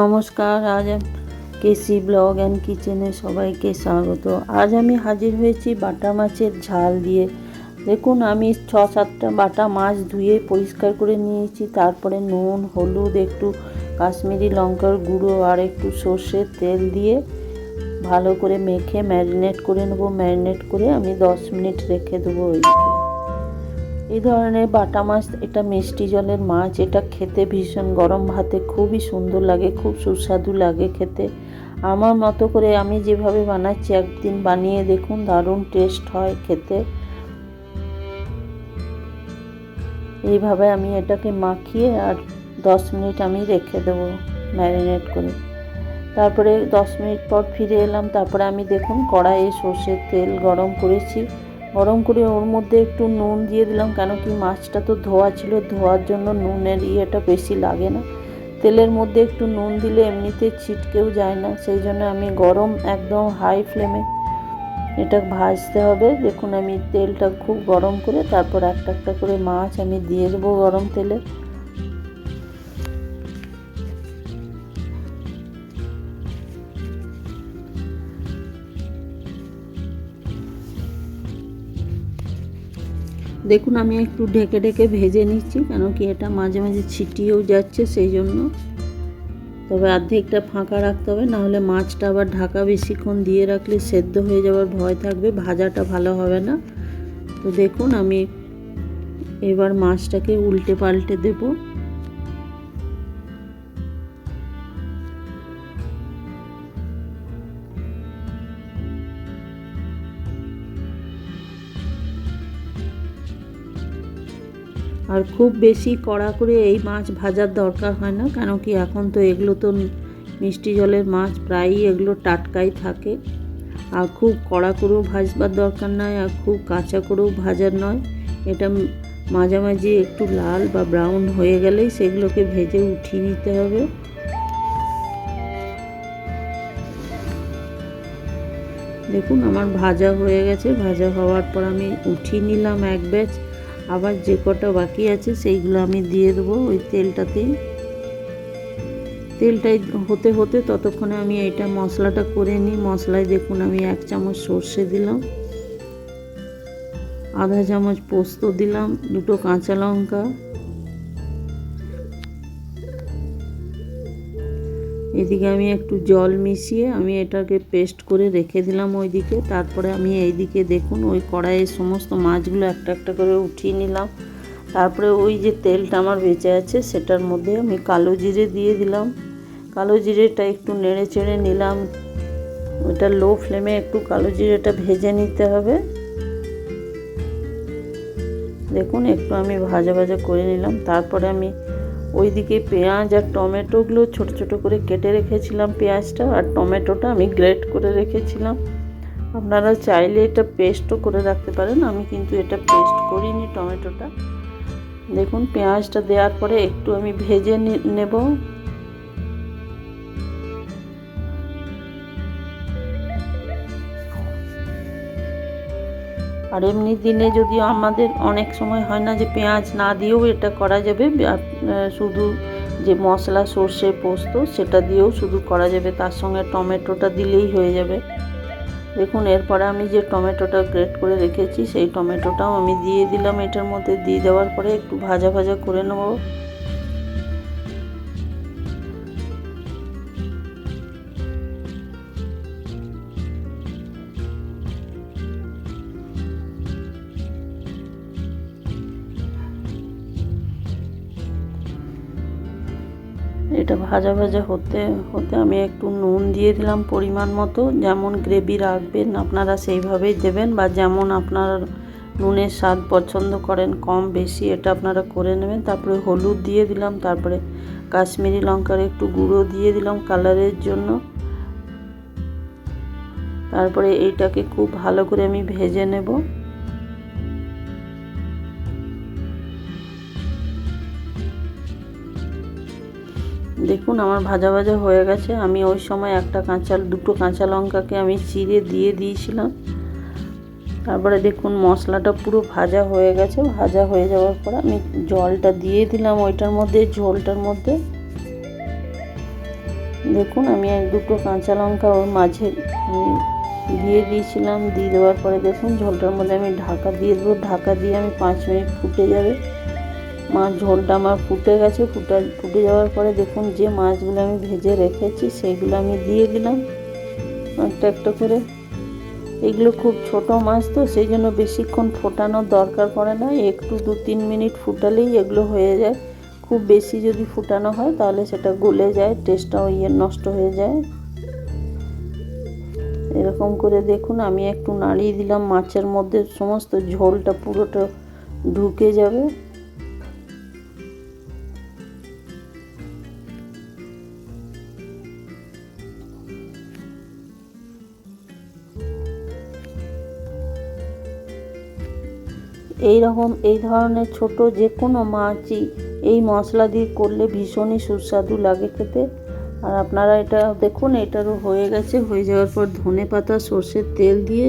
নমস্কার, আজ কেসি blog and কিচেনে সবাইকে স্বাগত। আজ আমি হাজির হয়েছি বাটা মাছের ঝাল দিয়ে। দেখুন, আমি ছ সাতটা বাটা মাছ ধুয়ে পরিষ্কার করে নিয়েছি। তারপরে নুন, হলুদ, একটু কাশ্মীরি লঙ্কার গুঁড়ো আর একটু সর্ষের তেল দিয়ে ভালো করে মেখে ম্যারিনেট করে নেব। ম্যারিনেট করে আমি দশ মিনিট রেখে দেবো ওইদিকে এই ধরনের বাটা মাছ, এটা মিষ্টি জলের মাছ, এটা খেতে ভীষণ গরম ভাতে খুবই সুন্দর লাগে, খুব সুস্বাদু লাগে খেতে। আমার মতো করে আমি যেভাবে বানাচ্ছি, একদিন বানিয়ে দেখুন, দারুণ টেস্ট হয় খেতে। এইভাবে আমি এটাকে মাখিয়ে আর দশ মিনিট আমি রেখে দেবো ম্যারিনেট করে। তারপরে দশ মিনিট পর ফিরে এলাম, তারপরে আমি দেখুন কড়াইয়ে সর্ষের তেল গরম করেছি। গরম করে ওর মধ্যে একটু নুন দিয়ে দিলাম, কেন কি মাছটা তো ধোয়া ছিল, ধোয়ার জন্য নুনের ইয়েটা বেশি লাগে না। তেলের মধ্যে একটু নুন দিলে এমনিতে ছিটকেও যায় না, সেই জন্য আমি গরম একদম হাই ফ্লেমে এটা ভাজতে হবে। দেখুন আমি তেলটা খুব গরম করে, তারপর একটা একটা করে মাছ আমি দিয়ে দেবো গরম তেলে। দেখুন, আমি একটু ঢেকে ঢেকে ভেজে নিচ্ছি, কেন কি এটা মাঝে মাঝে ছিটিয়েও যাচ্ছে সেই জন্য। তবে অর্ধেকটা ফাঁকা রাখতে হবে, নাহলে মাছটা আবার ঢাকা বেশিক্ষণ দিয়ে রাখলে সেদ্ধ হয়ে যাওয়ার ভয় থাকবে, ভাজাটা ভালো হবে না। তো দেখুন, আমি এবার মাছটাকে উল্টে পাল্টে দেবো। আর খুব বেশি কড়া করে এই মাছ ভাজার দরকার হয় না, কেন কি এখন তো এগুলো তো মিষ্টি জলের মাছ প্রায়ই এগুলো টাটকাই থাকে। আর খুব কড়া করেও ভাজবার দরকার নয়, আর খুব কাঁচা করেও ভাজার নয়। এটা মাঝামাঝি একটু লাল বা ব্রাউন হয়ে গেলেই সেগুলোকে ভেজে উঠিয়ে নিতে হবে। দেখুন, আমার ভাজা হয়ে গেছে। ভাজা হওয়ার পর আমি উঠিয়ে নিলাম এক ব্যাচ। আবার যে কটা বাকি আছে সেইগুলো আমি দিয়ে দেবো ওই তেলটাতে। তেলটাই হতে হতে ততক্ষণে আমি এটা মশলাটা করে নিই। মশলায় দেখুন আমি এক চামচ সর্ষে দিলাম, আধা চামচ পোস্ত দিলাম, দুটো কাঁচা লঙ্কা এদিকে আমি একটু জল মিশিয়ে আমি এটাকে পেস্ট করে রেখে দিলাম ওইদিকে। তারপরে আমি এইদিকে দেখুন ওই কড়াইয়ের সমস্ত মাছগুলো একটা একটা করে উঠিয়ে নিলাম। তারপরে ওই যে তেলটা আমার বেঁচে আছে সেটার মধ্যে আমি কালো জিরে দিয়ে দিলাম। কালো জিরেটা একটু নেড়ে চেড়ে নিলাম। ওইটা লো ফ্লেমে একটু কালো জিরেটা ভেজে নিতে হবে। দেখুন একটু আমি ভাজা ভাজা করে নিলাম। তারপরে আমি ওইদিকে পেঁয়াজ আর টমেটোগুলো ছোট ছোট করে কেটে রেখেছিলাম পেঁয়াজটা, আর টমেটোটা আমি গ্রেট করে রেখেছিলাম। আপনারা চাইলে এটা পেস্টও করে রাখতে পারেন, আমি কিন্তু এটা পেস্ট করিনি টমেটোটা। দেখুন, পেঁয়াজটা দেওয়ার পরে একটু আমি ভেজে নেব। আর এমনি দিনে যদি আমাদের অনেক সময় হয় না যে পেঁয়াজ না দিয়েও এটা করা যাবে শুধু যে মশলা, সর্ষে, পোস্ত সেটা দিয়েও শুধু করা যাবে, তার সঙ্গে টমেটোটা দিলেই হয়ে যাবে। দেখুন, এরপরে আমি যে টমেটোটা গ্রেট করে রেখেছি, সেই টমেটোটাও আমি দিয়ে দিলাম এটার মধ্যে, দিয়ে দেওয়ার পরে একটু ভাজা ভাজা করে নেব। এটা ভাজা ভাজা হতে হতে আমি একটু নুন দিয়ে দিলাম পরিমাণ মতো। যেমন গ্রেভি রাখবেন, আপনারা সেইভাবেই দেবেন বা যেমন আপনার নুনের স্বাদ পছন্দ করেন কম বেশি এটা আপনারা করে নেবেন। তারপরে হলুদ দিয়ে দিলাম, তারপরে কাশ্মীরি লঙ্কার একটু গুঁড়ো দিয়ে দিলাম কালারের জন্য। তারপরে এইটাকে খুব ভালো করে আমি ভেজে নেব। দেখুন, আমার ভাজা ভাজা হয়ে গেছে। আমি ওই সময় একটা কাঁচা, দুটো কাঁচা লঙ্কাকে আমি চিড়ে দিয়ে দিয়েছিলাম। তারপরে দেখুন, মশলাটা পুরো ভাজা হয়ে গেছে। ভাজা হয়ে যাওয়ার পর আমি জলটা দিয়ে দিলাম ওইটার মধ্যে, ঝোলটার মধ্যে। দেখুন, আমি এক দুটো কাঁচা লঙ্কা ওর মাঝে দিয়ে দিয়েছিলাম। দিয়ে দেওয়ার পরে দেখুন, ঝোলটার মধ্যে আমি ঢাকা দিয়ে দেবো। ঢাকা দিয়ে আমি পাঁচ মিনিট ফুটে যাবে। মাছ ঝোলটা আমার ফুটে গেছে, ফুটা, ফুটে যাওয়ার পরে দেখুন যে মাছগুলো আমি ভেজে রেখেছি সেইগুলো আমি দিয়ে দিলাম। একটা একটা করে। এগুলো খুব ছোট মাছ তো, সেই জন্য বেশিক্ষণ ফোটানোর দরকার পড়ে না। একটু দু তিন মিনিট ফুটালেই এগুলো হয়ে যায়। খুব বেশি যদি ফুটানো হয়, তাহলে সেটা গলে যায়, টেস্টটাও ইয়ে নষ্ট হয়ে যায়। এরকম করে দেখুন, আমি একটু নাড়িয়ে দিলাম মাছের মধ্যে, সমস্ত ঝোলটা পুরোটা ঢুকে যাবে। এই রকম এই ধরনের ছোট যে কোনো মাছই এই মশলা দিয়ে করলে ভীষণই সুস্বাদু লাগে খেতে। আর আপনারা এটা দেখুন, এটারও হয়ে গেছে, হয়ে যাওয়ার পর ধনে পাতা সর্ষের তেল দিয়ে